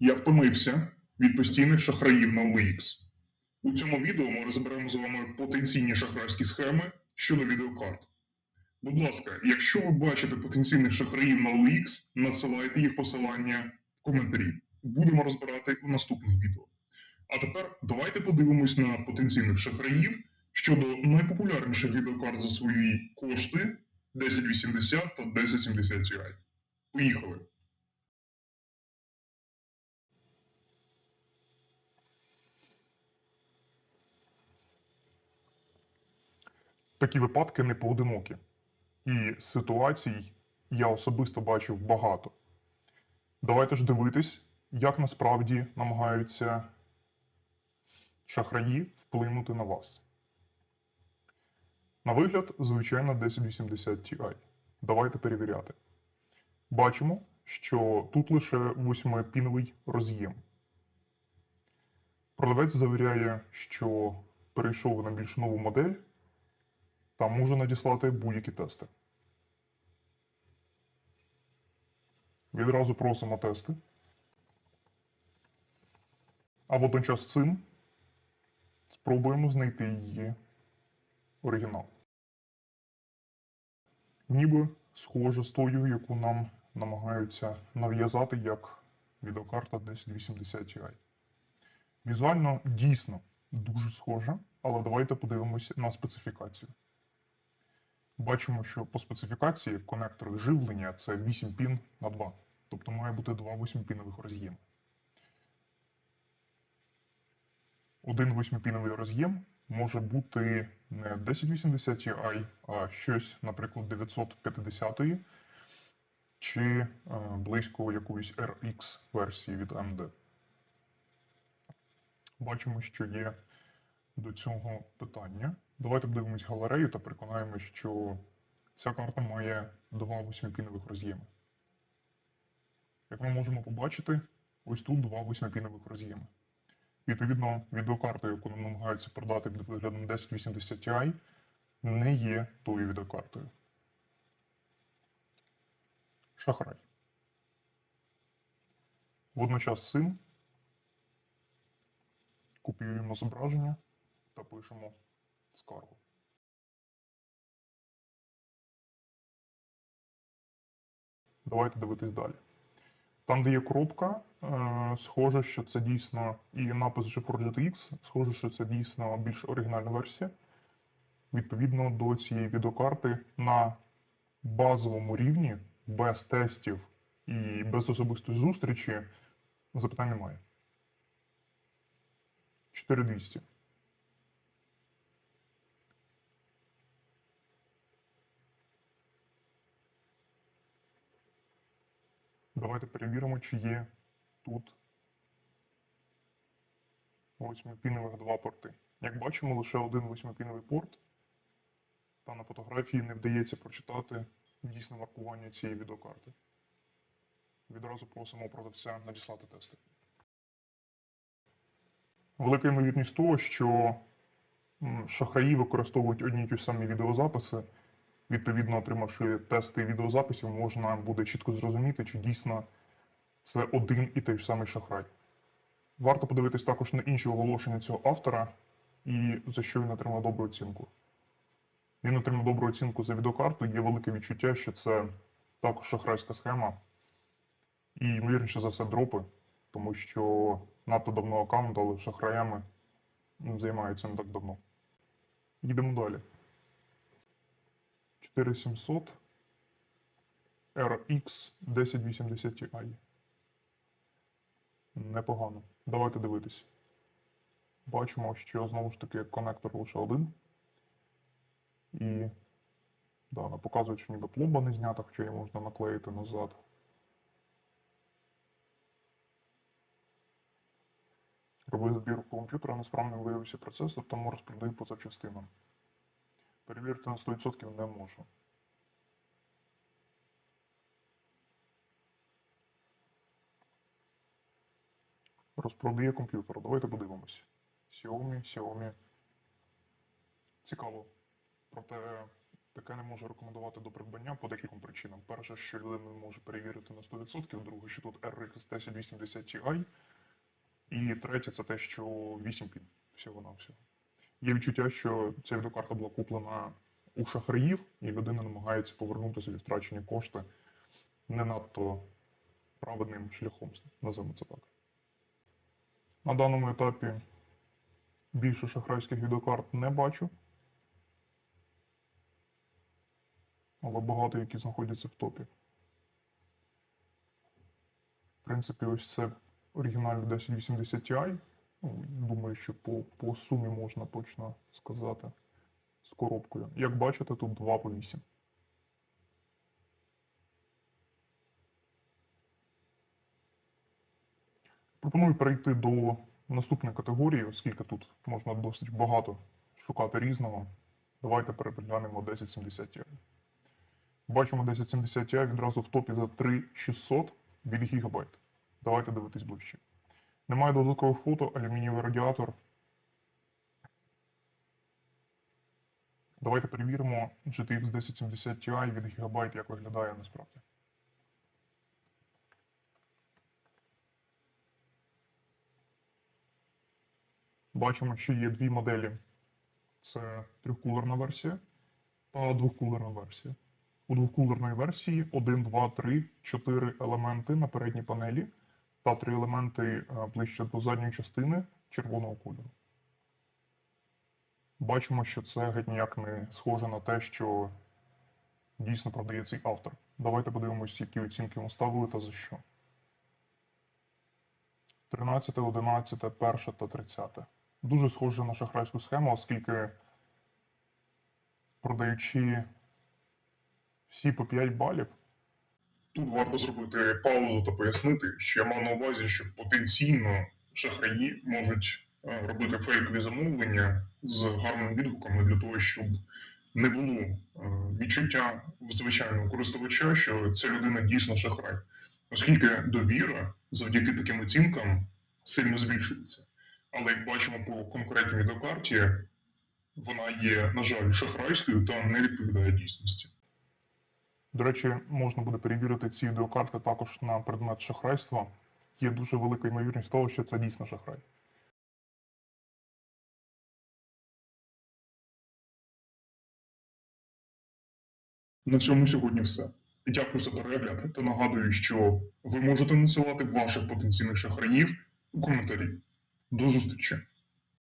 Я втомився від постійних шахраїв на OLX. У цьому відео ми розберемо з вами потенційні шахрайські схеми щодо відеокарт. Будь ласка, якщо ви бачите потенційних шахраїв на OLX, надсилайте їх посилання в коментарі. Будемо розбирати у наступних відео. А тепер давайте подивимось на потенційних шахраїв щодо найпопулярніших відеокарт за свої кошти 1080 та 1070 Ti. Поїхали! Такі випадки не поодинокі. І ситуацій я особисто бачив багато. Давайте ж дивитись, як насправді намагаються шахраї вплинути на вас. На вигляд, звичайно, 1080 Ti. Давайте перевіряти. Бачимо, що тут лише 8-піновий роз'єм. Продавець завіряє, що перейшов на більш нову модель та може надіслати будь-які тести. Відразу просимо тести. А водночас з цим спробуємо знайти її оригінал. Ніби схоже з тою, яку нам намагаються нав'язати як відеокарта 1080 Ti. Візуально дійсно дуже схоже, але давайте подивимося на специфікацію. Бачимо, що по специфікації конектори живлення це 8 пін на 2, тобто має бути два 8-пінових роз'єми. Один 8-піновий роз'єм може бути не 1080 Ti, а щось, наприклад, 950 чи е, близько якоїсь RX версії від AMD. Бачимо, що є до цього питання. Давайте подивимось галерею та переконаємось, що ця карта має два 8-пінових роз'єми. Як ми можемо побачити, ось тут два 8-пінових роз'єми. Відповідно, відеокарта, яку нам намагаються продати під виглядом 1080 Ti, не є тою відеокартою. Шахрай. Водночас цим копіюємо зображення та пишемо скаргу. Давайте дивитись далі. Там, де є коробка, е, схоже, що це дійсно і напис GeForce GTX, схоже, що це дійсно більш оригінальна версія. Відповідно до цієї відеокарти на базовому рівні, без тестів і без особистої зустрічі, запитань немає. 4200. Давайте перевіримо, чи є тут 8-пінових два порти. Як бачимо, лише один 8-піновий порт, та на фотографії не вдається прочитати дійсне маркування цієї відеокарти. Відразу просимо продавця надіслати тести. Велика ймовірність того, що шахраї використовують одні й ті самі відеозаписи. Відповідно, отримавши тести відеозаписів, можна буде чітко зрозуміти, чи дійсно це один і той самий шахрай. Варто подивитись також на інші оголошення цього автора і за що він отримав добру оцінку. Він отримав добру оцінку за відеокарту, є велике відчуття, що це також шахрайська схема. І, ймовірніше за все, дропи, тому що надто давно аккаунт, але шахраями займаються не так давно. Їдемо далі. 4700 RX 1080 Ti. Непогано. Давайте дивитись. Бачимо, що знову ж таки конектор лише один. І да, не показують, що ніби пломба не знята, хоча її можна наклеїти назад. Робив збірку комп'ютера, несправним виявився процесор, тому розпродаю по запчастинам. Перевірити на 100% не можу. Розпродає комп'ютер. Давайте подивимось. Xiaomi, Xiaomi. Цікаво. Проте Таке не можу рекомендувати до придбання по декільком причинам. Перше, що людина може перевірити на 100%, друге, що тут RX 1080 Ti, і третє, це те, що 8 пін всього на всього. Є відчуття, що ця відеокарта була куплена у шахраїв, і людина намагається повернути собі втрачені кошти не надто праведним шляхом, називаємо це так. На даному етапі більше шахрайських відеокарт не бачу. Але багато які знаходяться в топі. В принципі, ось це оригінальний 1080 Ti. Ну, Думаю, що по, по сумі можна точно сказати з коробкою. Як бачите, тут 2 по 8. Пропоную перейти до наступної категорії, оскільки тут можна досить багато шукати різного. Давайте переглянемо 1070 Ti. Бачимо 1070 Ti відразу в топі за 3600 від гігабайт. Давайте дивитись ближче. Немає додаткових фото, алюмінієвий радіатор. Давайте перевіримо GTX 1070 Ti від гігабайт, як виглядає насправді. Бачимо, що є дві моделі. Це трьохкулерна версія та двохкулерна версія. У двохкулерної версії 1, 2, 3, 4 елементи на передній панелі та 3 елементи е, ближче до задньої частини червоного кольору. Бачимо, що це геть ніяк не схоже на те, що дійсно продає цей автор. Давайте подивимось, які оцінки йому ставили та за що. 13, 11, 1 та 30. Дуже схоже на шахрайську схему, оскільки продаючи всі по 5 балів. Тут варто зробити паузу та пояснити, що я мав на увазі, що потенційно шахраї можуть е, робити фейкові замовлення з гарними відгуками для того, щоб не було е, відчуття звичайного користувача, що ця людина дійсно шахрай, оскільки довіра завдяки таким оцінкам сильно збільшується. Але як бачимо по конкретній відеокарті, вона є, на жаль, шахрайською та не відповідає дійсності. До речі, можна буде перевірити ці відеокарти також на предмет шахрайства. Є дуже велика ймовірність того, що це дійсно шахрай. На цьому сьогодні все. Дякую за перегляд та нагадую, що ви можете насилати ваших потенційних шахраїв у коментарі. До зустрічі!